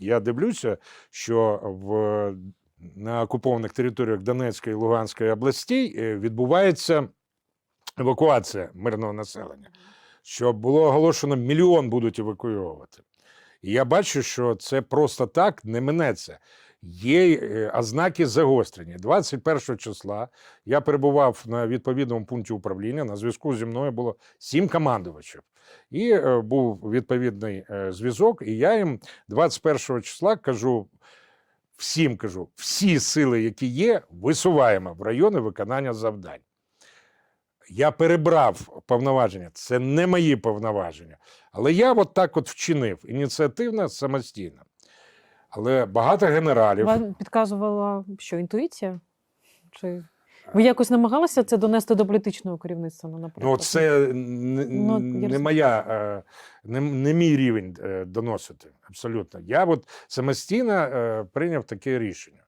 Я дивлюся, що в, на окупованих територіях Донецької і Луганської областей е, відбувається евакуація мирного населення, що було оголошено, мільйон будуть евакуювати. І я бачу, що це просто так не минеться. Є е, ознаки загострення. 21 числа я перебував на відповідному пункті управління. На зв'язку зі мною було сім командувачів. І е, був відповідний е, зв'язок, і я їм 21 числа кажу. Всім кажу, всі сили, які є, висуваємо в райони виконання завдань. Я перебрав повноваження, це не мої повноваження. Але я от так от вчинив ініціативно, самостійно. Але багато генералів. Вам підказувала що інтуїція? Чи ви якось намагалися це донести до політичного керівництва? Ну, наприклад? Ну, це не, Ну, не моя, е, не, не мій рівень е, доносити. Абсолютно. Я от самостійно е, прийняв таке рішення.